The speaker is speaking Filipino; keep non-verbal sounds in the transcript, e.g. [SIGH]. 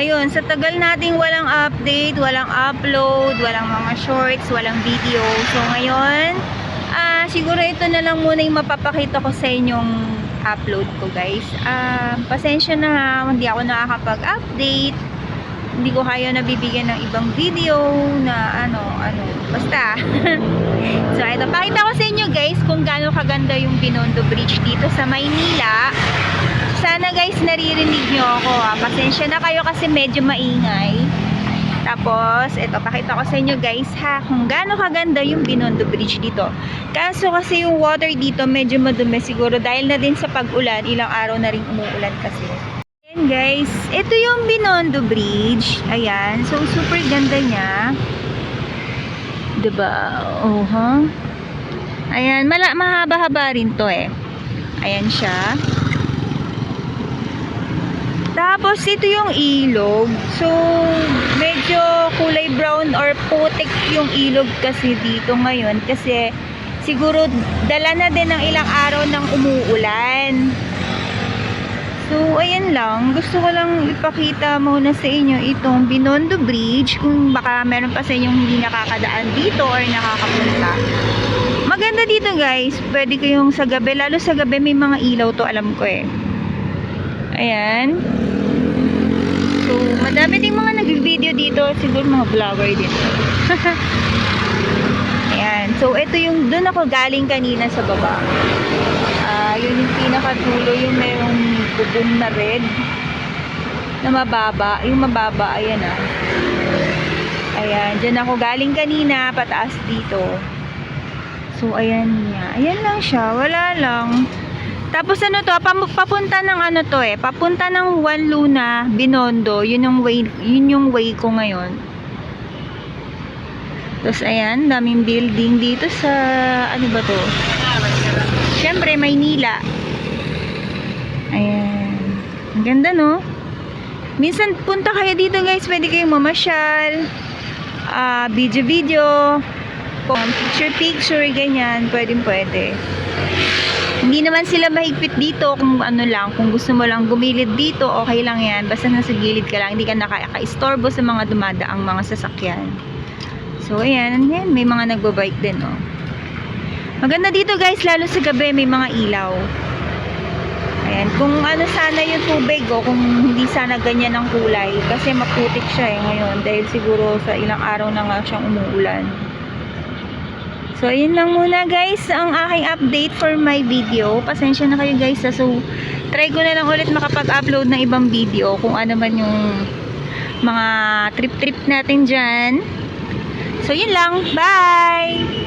ngayon, sa tagal nating walang update, walang upload, walang mga shorts, walang video. So ngayon, ah siguro ito na lang muna yung mapapakita ko sa inyong upload ko guys. Ah, pasensya na hindi ako nakakapag-update. Hindi ko kayo nabibigyan ng ibang video na ano, ano, basta. [LAUGHS] so ito, pakita ko sa inyo guys kung gaano kaganda yung Binondo Bridge dito sa Maynila. Sana guys naririnig nyo ako ha. Pasensya na kayo kasi medyo maingay. Tapos, ito, pakita ko sa inyo guys ha, kung gaano kaganda yung Binondo Bridge dito. Kaso kasi yung water dito medyo madumi siguro dahil na din sa pag-ulan, ilang araw na rin umuulan kasi. Ayan guys, ito yung Binondo Bridge. Ayan, so super ganda niya. 'Di ba? Oh, ha? Ayan, mahaba-haba rin to eh. Ayan siya. Tapos ito yung ilog. So medyo kulay brown or putik yung ilog kasi dito ngayon kasi siguro dala na din ng ilang araw ng umuulan. So, ayan lang. Gusto ko lang ipakita muna sa inyo itong Binondo Bridge kung baka meron pa sa inyong hindi nakakadaan dito or nakakapunta. Maganda dito guys. Pwede kayong sa gabi, lalo sa gabi may mga ilaw to alam ko eh. Ayan. Madami ding mga nag-video dito. Siguro mga vlogger din. [LAUGHS] Ayan. So, ito yung, doon ako galing kanina sa baba. Ah, yun yung pinakatulo, yung merong bubong na red na mababa. Yung mababa, ayan ah. Ayan, dyan ako galing kanina, pataas dito. So, ayan niya. Ayan lang siya, wala lang. Tapos ano to, papunta ng ano to eh, papunta ng Juan Luna, Binondo, yun yung way, yun yung way ko ngayon. Tapos ayan, daming building dito sa, ano ba to? Siyempre, Maynila. Ayan. Ang ganda, no? Minsan, punta kayo dito, guys. Pwede kayong mamasyal. ah video-video. Picture-picture, ganyan. Pwede, pwede. Hindi naman sila mahigpit dito kung ano lang, kung gusto mo lang gumilid dito, okay lang yan. Basta nasa gilid ka lang, hindi ka nakaka-istorbo sa mga dumadaang mga sasakyan. So, ayan, ayan, may mga nagbabike din, oh. Maganda dito guys, lalo sa gabi may mga ilaw. Ayan, kung ano sana yung tubig o kung hindi sana ganyan ang kulay kasi maputik siya eh ngayon dahil siguro sa ilang araw na nga siyang umuulan. So, ayun lang muna guys ang aking update for my video. Pasensya na kayo guys. ah. So, try ko na lang ulit makapag-upload ng ibang video kung ano man yung mga trip-trip natin dyan. So, yun lang. Bye!